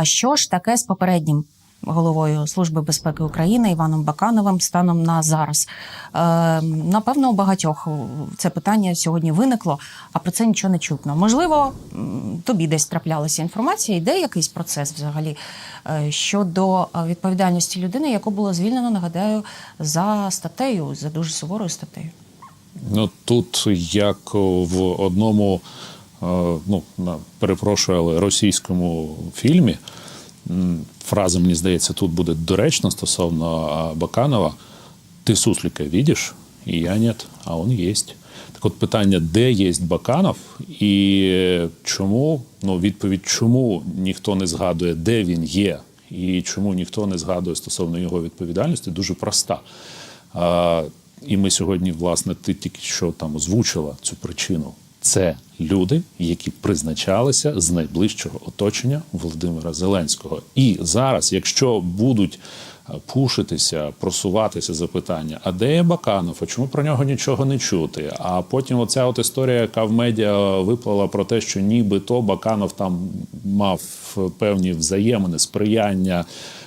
А що ж таке з попереднім головою Служби безпеки України Іваном Бакановим станом на зараз? Е, напевно, у багатьох це питання сьогодні виникло, а про це нічого не чутно. Можливо, тобі десь траплялася інформація, йде якийсь процес взагалі е, щодо е, відповідальності людини, яку було звільнено, нагадаю, за статтею, за дуже суворою статтею. Ну тут як в одному, ну на- перепрошую, але російському фільмі фраза, мені здається, тут буде доречна стосовно Баканова. Ти суслика видиш? І я нет, а он єсть. Так от питання, де є Баканов, і чому, ну, відповідь, чому ніхто не згадує, де він є, і чому ніхто не згадує стосовно його відповідальності, дуже проста. А, і ми сьогодні, власне, ти тільки що там озвучила цю причину. Це люди, які призначалися з найближчого оточення Володимира Зеленського. І зараз, якщо будуть е, пушитися, просуватися запитання, а де є Баканов, а чому про нього нічого не чути? А потім оця от історія, яка в медіа виплала про те, що нібито Баканов там мав певні взаємини, сприяння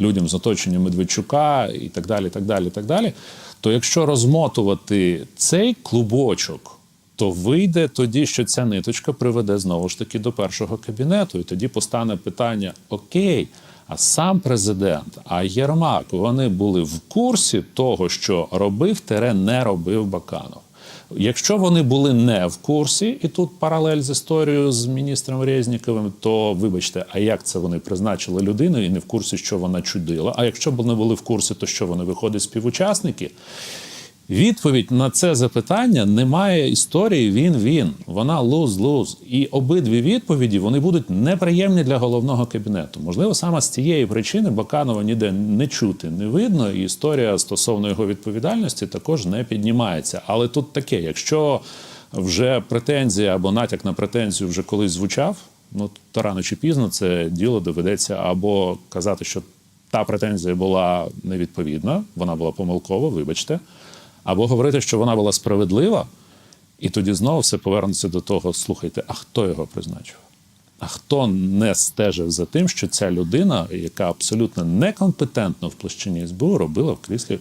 людям з оточення Медведчука і так далі. так далі, так далі. То якщо розмотувати цей клубочок, то вийде тоді, що ця ниточка приведе знову ж таки до першого кабінету, і тоді постане питання: Окей, а сам президент, а Єрмак, вони були в курсі того, що робив тере не робив Баканов. Якщо вони були не в курсі, і тут паралель з історією з міністром Резніковим, то вибачте, а як це вони призначили людину і не в курсі, що вона чудила? А якщо вони були в курсі, то що вони виходять співучасники? Відповідь на це запитання немає історії. Він він. Вона луз-луз. І обидві відповіді вони будуть неприємні для головного кабінету. Можливо, саме з цієї причини Баканова ніде не чути, не видно. І історія стосовно його відповідальності також не піднімається. Але тут таке: якщо вже претензія або натяк на претензію вже колись звучав, ну то рано чи пізно це діло доведеться або казати, що та претензія була невідповідна, вона була помилкова, вибачте або говорити, що вона була справедлива, і тоді знову все повернеться до того: слухайте, а хто його призначив? А хто не стежив за тим, що ця людина, яка абсолютно некомпетентно в площині СБУ, робила в кріслі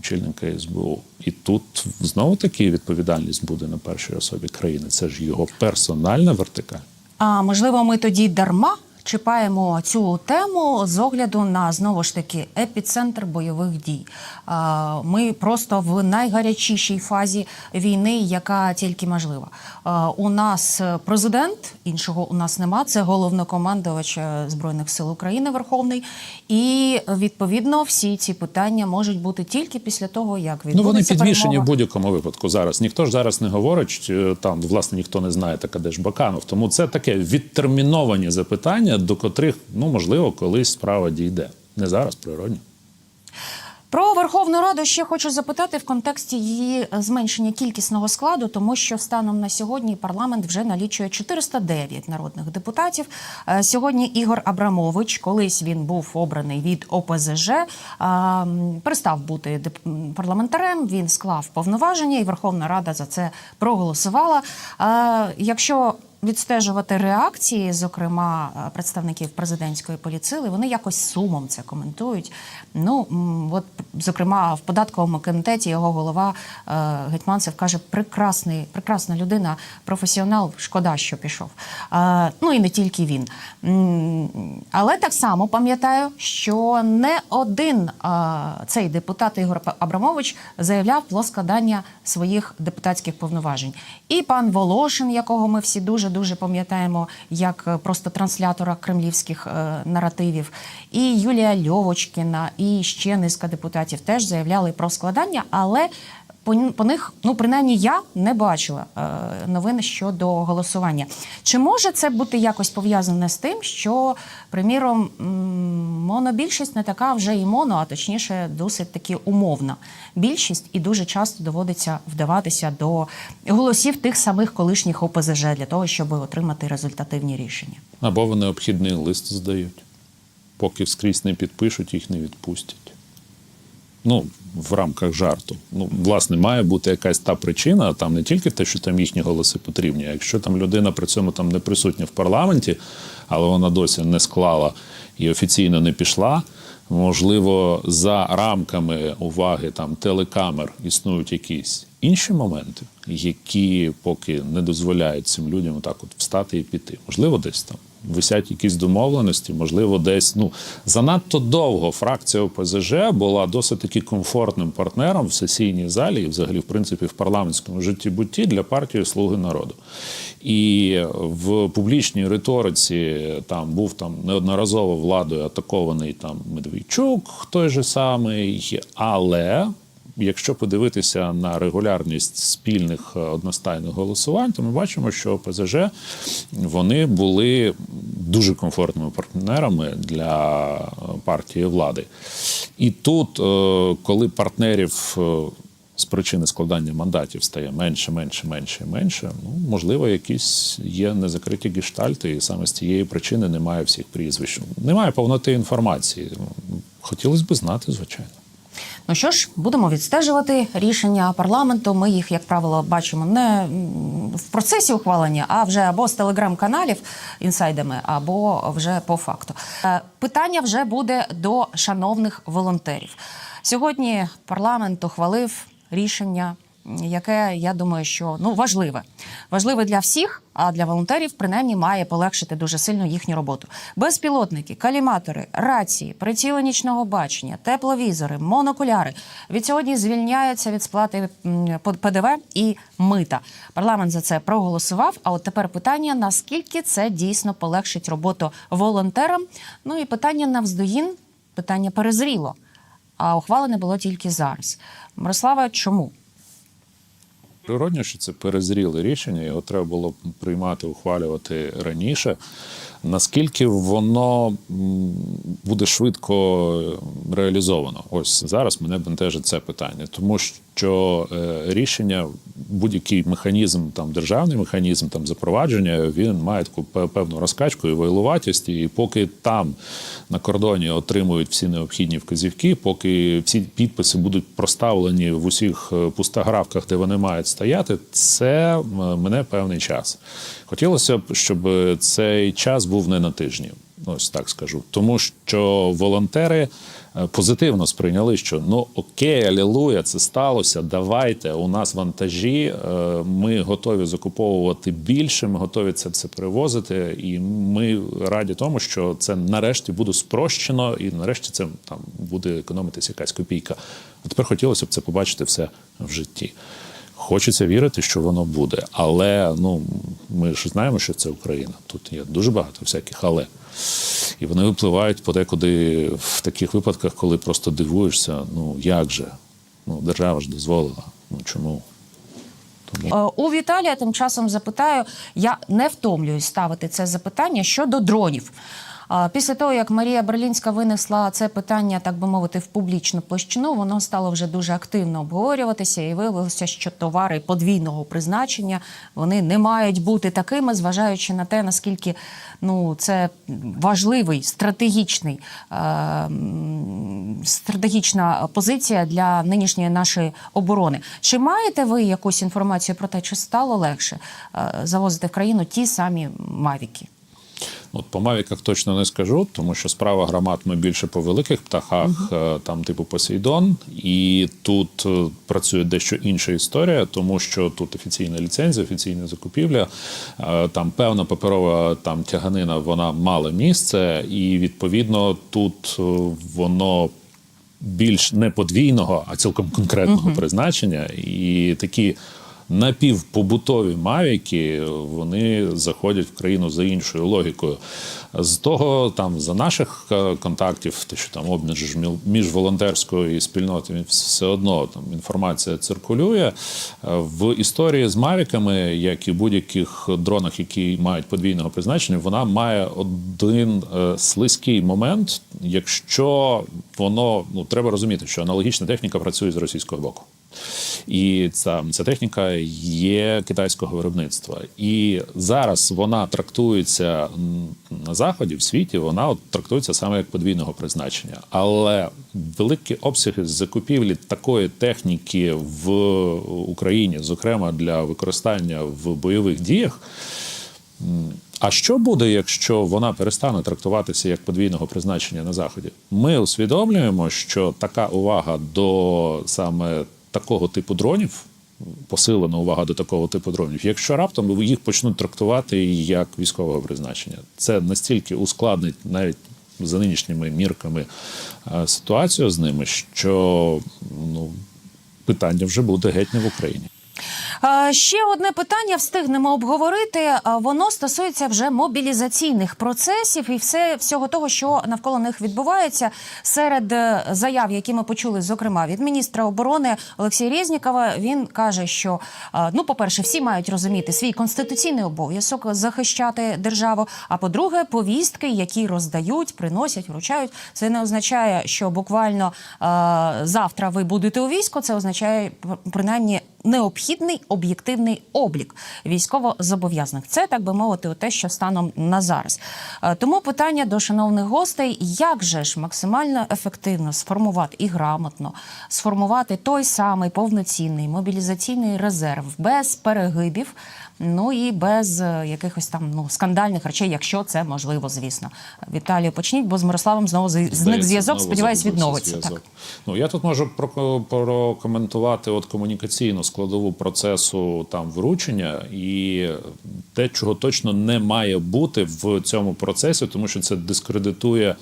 очільника СБУ? І тут знову таки відповідальність буде на першій особі країни. Це ж його персональна вертикаль. А можливо, ми тоді дарма чіпаємо цю тему з огляду на знову ж таки епіцентр бойових дій. Ми просто в найгарячішій фазі війни, яка тільки можлива. У нас президент, іншого у нас нема. Це головнокомандувач е, збройних сил України, Верховний. І відповідно всі ці питання можуть бути тільки після того, як Ну вони відбудеться підвішені в будь-якому випадку зараз. Ніхто ж зараз не говорить е, там, власне, ніхто не знає, така де ж Баканов. Тому це таке відтерміновані запитання, до котрих ну можливо колись справа дійде. Не зараз, природні. Про Верховну Раду ще хочу запитати в контексті її зменшення кількісного складу, тому що станом на сьогодні парламент вже налічує 409 народних депутатів. Е, Сьогодні Ігор Абрамович, колись він був обраний від ОПЗЖ, е, перестав бути парламентарем. Він склав повноваження, і Верховна Рада за це проголосувала. Е, Якщо відстежувати реакції, зокрема е, представників президентської поліцили, вони якось сумом це коментують. Ну от зокрема в податковому комітеті його голова е, Гетьманцев каже: прекрасний, прекрасна людина, професіонал. Шкода, що пішов. Е, Ну і не тільки він. Але так само пам'ятаю, що не один цей депутат Ігор Абрамович заявляв про складання своїх депутатських повноважень. І пан Волошин, якого ми всі дуже дуже пам'ятаємо, як е, просто транслятора кремлівських е, наративів, і Юлія Льовочкіна, і ще низка депутатів теж заявляли про складання, але по, по них, ну принаймні, я не бачила е, новин щодо голосування. Чи може це бути якось пов'язане з тим, що, приміром, монобільшість не така вже і моно, а точніше, досить таки умовна більшість, і дуже часто доводиться вдаватися до голосів тих самих колишніх ОПЗЖ для того, щоб отримати результативні рішення. Або вони обхідний лист здають. Поки вскрізь не підпишуть, їх не відпустять. Ну, в рамках жарту. Ну, власне, має бути якась та причина, там не тільки те, що там їхні голоси потрібні, якщо там людина при цьому там не присутня в парламенті, але вона досі не склала і офіційно не пішла. Можливо, за рамками уваги там телекамер існують якісь інші моменти, які поки не дозволяють цим людям так от встати і піти. Можливо, десь там висять якісь домовленості, можливо, десь ну занадто довго фракція ОПЗЖ була досить таки комфортним партнером в сесійній залі і, взагалі, в принципі, в парламентському житті бутті для партії Слуги народу. І в публічній риториці там був там неодноразово владою атакований там Медведчук, той же самий, але. Якщо подивитися на регулярність спільних е, одностайних голосувань, то ми бачимо, що ОПЗЖ вони були дуже комфортними партнерами для е, партії влади. І тут, е, коли партнерів з причини складання мандатів стає менше, менше, менше менше, ну можливо, якісь є незакриті гештальти, і саме з цієї причини немає всіх прізвищ. Немає повноти інформації. Хотілося б знати, звичайно. Ну що ж, будемо відстежувати рішення парламенту. Ми їх, як правило, бачимо не в процесі ухвалення, а вже або з телеграм-каналів інсайдами, або вже по факту. Е, Питання вже буде до шановних волонтерів. Сьогодні парламент ухвалив рішення, яке я думаю, що ну важливе. Важливе для всіх, а для волонтерів принаймні має полегшити дуже сильно їхню роботу. Безпілотники, каліматори, рації, приціли нічного бачення, тепловізори, монокуляри від сьогодні звільняються від сплати ПДВ і мита. Парламент за це проголосував. А от тепер питання: наскільки це дійсно полегшить роботу волонтерам? Ну і питання навздоїн, питання перезріло. А ухвалене було тільки зараз. Мирослава, чому? Природно, що це перезріле рішення, його треба було приймати, ухвалювати раніше. Наскільки воно буде швидко реалізовано? Ось зараз мене бентежить це питання, тому що е, рішення, будь-який механізм, там державний механізм там запровадження, він має таку певну розкачку і вайлуватість. І поки там на кордоні отримують всі необхідні вказівки, поки всі підписи будуть проставлені в усіх е, пустогравках, де вони мають стояти, це мене певний час. Хотілося б, щоб цей час був не на тижні. Ось так скажу. Тому що волонтери е, позитивно сприйняли, що ну окей, алілуя, це сталося. Давайте у нас вантажі. е, Ми готові закуповувати більше. Ми готові це все перевозити. І ми раді тому, що це нарешті буде спрощено, і нарешті це там буде економитися якась копійка. А тепер хотілося б це побачити все в житті. Хочеться вірити, що воно буде, але ну ми ж знаємо, що це Україна. Тут є дуже багато всяких але. І вони випливають подекуди в таких випадках, коли просто дивуєшся: ну як же? Ну, держава ж дозволила. Ну чому? Тому Е, У Віталія тим часом запитаю, я не втомлююсь ставити це запитання щодо дронів. Після того, як Марія Берлінська винесла це питання, так би мовити, в публічну площину, воно стало вже дуже активно обговорюватися, і виявилося, що товари подвійного призначення вони не мають бути такими, зважаючи на те, наскільки ну це важливий стратегічний е, стратегічна позиція для нинішньої нашої оборони. Чи маєте ви якусь інформацію про те, чи стало легше е, завозити в країну ті самі мавіки? От по мавіках точно не скажу, тому що справа громад ми більше по великих птахах, е, там типу Посейдон, і тут е, працює дещо інша історія, тому що тут офіційна ліцензія, офіційна закупівля, е, там певна паперова там тяганина, вона мала місце, і відповідно тут воно. Більш не подвійного, а цілком конкретного призначення, і такі напівпобутові мавіки вони заходять в країну за іншою логікою. З того там за наших е, контактів, те, що там обмін між волонтерською спільнотою, все одно там інформація циркулює. Е, В історії з мавіками, як і будь-яких дронах, які мають подвійного призначення, вона має один е, слизький момент, якщо воно ну треба розуміти, що аналогічна техніка працює з російського боку. І ця, ця техніка є китайського виробництва. І зараз вона трактується на заході, в світі, вона от трактується саме як подвійного призначення. Але великі обсяги закупівлі такої техніки в Україні, зокрема для використання в бойових діях. А що буде, якщо вона перестане трактуватися як подвійного призначення на заході? Ми усвідомлюємо, що така увага до саме такого типу дронів, посилена увага до такого типу дронів, якщо раптом їх почнуть трактувати як військового призначення, це настільки ускладнить навіть за нинішніми мірками ситуацію з ними, що ну питання вже буде геть не в Україні. Ще одне питання встигнемо обговорити. Воно стосується вже мобілізаційних процесів і все всього того, що навколо них відбувається. Серед е, заяв, які ми почули, зокрема від міністра оборони Олексія Резнікова, він каже, що ну, по-перше, всі мають розуміти свій конституційний обов'язок захищати державу. А по-друге, повістки, які роздають, приносять, вручають. Це не означає, що буквально завтра ви будете у війську. Це означає принаймні необхідний об'єктивний облік військовозобов'язаних. Це так би мовити, те, що станом на зараз. Е, Тому питання до шановних гостей: як же ж максимально ефективно сформувати і грамотно сформувати той самий повноцінний мобілізаційний резерв без перегибів. Ну і без е, якихось там ну скандальних речей, якщо це можливо, звісно. Віталію, почніть, бо з Мирославом знову зник зв'язок. Сподіваюсь, відновиться. Так. Ну я тут можу проко- прокоментувати от комунікаційну складову процесу там вручення і те, чого точно не має бути в цьому процесі, тому що це дискредитує.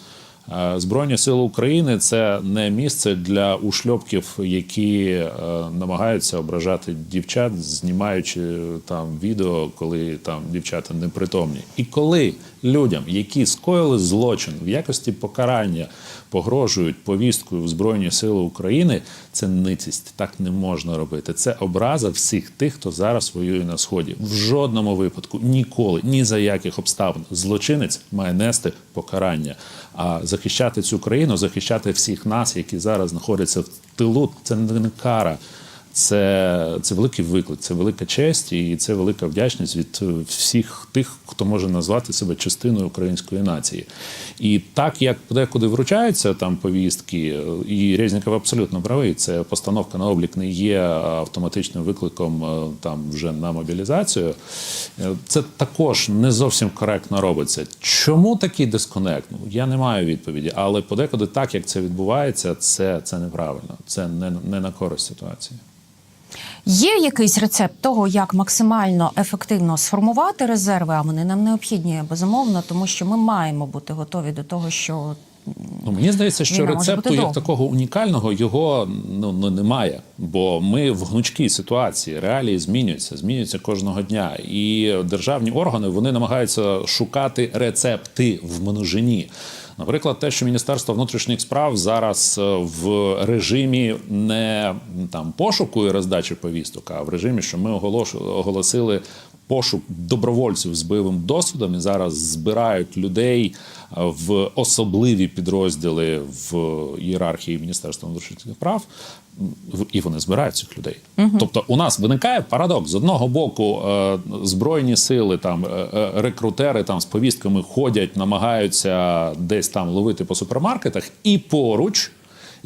Е, Збройні сили України це не місце для ушльопків, які е, намагаються ображати дівчат, знімаючи там відео, коли там дівчата непритомні. І коли людям, які скоїли злочин в якості покарання, погрожують повісткою в Збройні Сили України, це ницість. Так не можна робити. Це образа всіх тих, хто зараз воює на сході. В жодному випадку ніколи, ні за яких обставин, злочинець має нести покарання. А захищати цю країну, захищати всіх нас, які зараз знаходяться в тилу, це не кара. Це, це великий виклик, це велика честь і це велика вдячність від всіх тих, хто може назвати себе частиною української нації. І так як подекуди вручаються там повістки, і Резніков абсолютно правий, це постановка на облік не є автоматичним викликом е, там вже на мобілізацію. Е, Це також не зовсім коректно робиться. Чому такий дисконект? Ну я не маю відповіді, але подекуди так, як це відбувається, це, це неправильно, це не, не на користь ситуації. Є якийсь рецепт того, як максимально ефективно сформувати резерви, а вони нам необхідні безумовно, тому що ми маємо бути готові до того, що Ну, мені здається, що Війна рецепту як довго. такого унікального його ну, ну немає. Бо ми в гнучкій ситуації, реалії змінюються, змінюються кожного дня. І державні органи вони намагаються шукати рецепти в множині. Наприклад, те, що Міністерство внутрішніх справ зараз е, в режимі не там пошуку і роздачі повісток, а в режимі, що ми оголосили пошук добровольців з бойовим досвідом і зараз збирають людей е, в особливі підрозділи в ієрархії Міністерства внутрішніх справ. в- І вони збирають цих людей. Тобто, у нас виникає парадокс з одного боку, е, збройні сили, там е, рекрутери там з повістками ходять, намагаються десь там ловити по супермаркетах, і поруч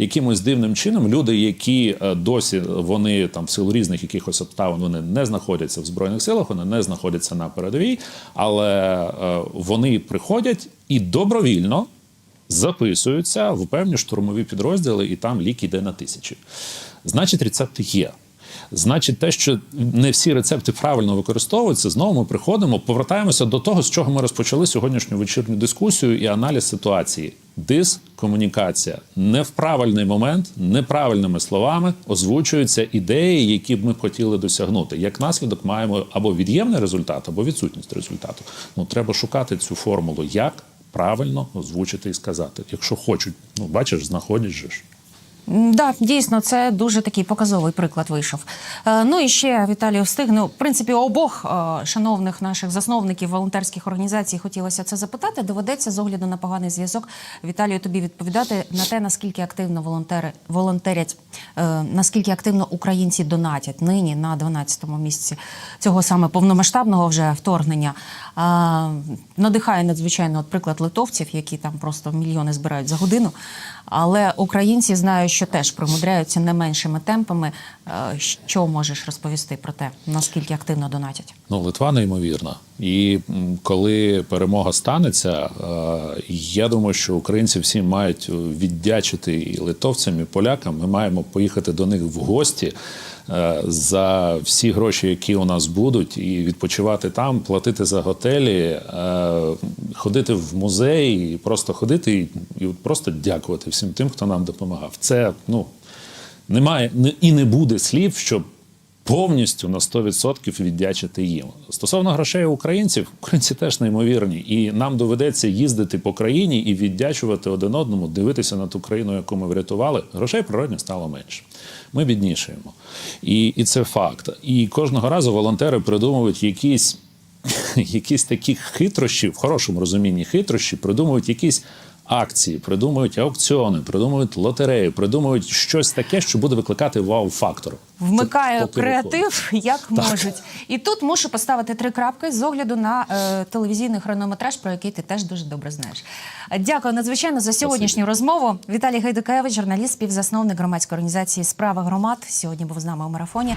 якимось дивним чином люди, які е, досі вони там в силу різних якихось обставин вони не знаходяться в збройних силах, вони не знаходяться на передовій, але е, вони приходять і добровільно записуються в певні штурмові підрозділи, і там лік іде на тисячі. Значить, рецепти є. Значить, те, що не всі рецепти правильно використовуються, знову ми приходимо, повертаємося до того, з чого ми розпочали сьогоднішню вечірню дискусію і аналіз ситуації. Дискомунікація не в правильний момент, неправильними словами озвучуються ідеї, які б ми хотіли досягнути. Як наслідок маємо або від'ємний результат, або відсутність результату. Ну треба шукати цю формулу, як правильно озвучити і сказати. Якщо хочуть, ну бачиш, знаходять же ж. Да, дійсно, це дуже такий показовий приклад вийшов. Е, ну і ще Віталію встигну. В принципі, обох е, шановних наших засновників волонтерських організацій хотілося це запитати. Доведеться з огляду на поганий зв'язок Віталію тобі відповідати на те, наскільки активно волонтери волонтерять, е, наскільки активно українці донатять нині на 12-му місці цього саме повномасштабного вже вторгнення. Надихає надзвичайно от приклад литовців, які там просто мільйони збирають за годину. Але українці знаю, що теж примудряються не меншими темпами. Е, Що можеш розповісти про те, наскільки активно донатять? Ну, Литва неймовірна. І коли перемога станеться, е, я думаю, що українці всі мають віддячити і литовцям, і полякам. Ми маємо поїхати до них в гості е, за всі гроші, які у нас будуть, і відпочивати там, платити за готелі, е, ходити в музей, і просто ходити і, і просто дякувати всім тим, хто нам допомагав. Це ну немає і не буде слів, щоб повністю на 100% віддячити їм. Стосовно грошей українців, українці теж неймовірні, і нам доведеться їздити по країні і віддячувати один одному, дивитися на ту країну, яку ми врятували. Грошей природньо стало менше. Ми біднішаємо. І, і це факт. І кожного разу волонтери придумують якісь. Якісь такі хитрощі, в хорошому розумінні хитрощі, придумують якісь акції, придумують аукціони, придумують лотереї, придумують щось таке, що буде викликати вау-фактор. Телефону. креатив як можуть. І тут мушу поставити три крапки з огляду на е, телевізійний хронометраж, про який ти теж дуже добре знаєш. Дякую надзвичайно за сьогоднішню розмову. Віталій Гайдукевич, журналіст, співзасновник громадської організації Справа громад. Сьогодні був з нами у марафоні.